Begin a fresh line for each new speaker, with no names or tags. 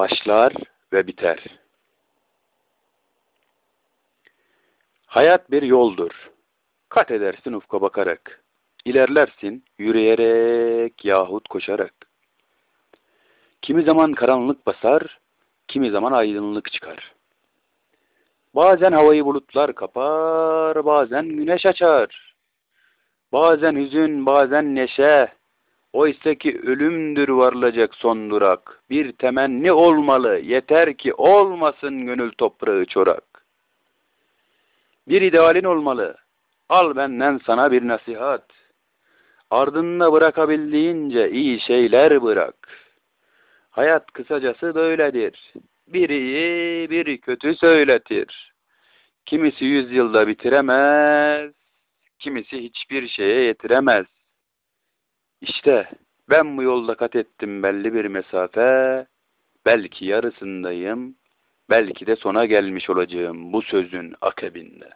başlar ve biter. Hayat bir yoldur. Kat edersin ufka bakarak. İlerlersin yürüyerek yahut koşarak. Kimi zaman karanlık basar, kimi zaman aydınlık çıkar. Bazen havayı bulutlar kapar, bazen güneş açar. Bazen hüzün, bazen neşe. Oysa ki ölümdür varılacak son durak. Bir temenni olmalı, yeter ki olmasın gönül toprağı çorak. Bir idealin olmalı, al benden sana bir nasihat. Ardında bırakabildiğince iyi şeyler bırak. Hayat kısacası böyledir. Bir iyi, bir kötü söyletir. Kimisi yüz yılda bitiremez, kimisi hiçbir şeye yetiremez. İşte ben bu yolda kat ettim belli bir mesafe, belki yarısındayım, belki de sona gelmiş olacağım bu sözün akabinde.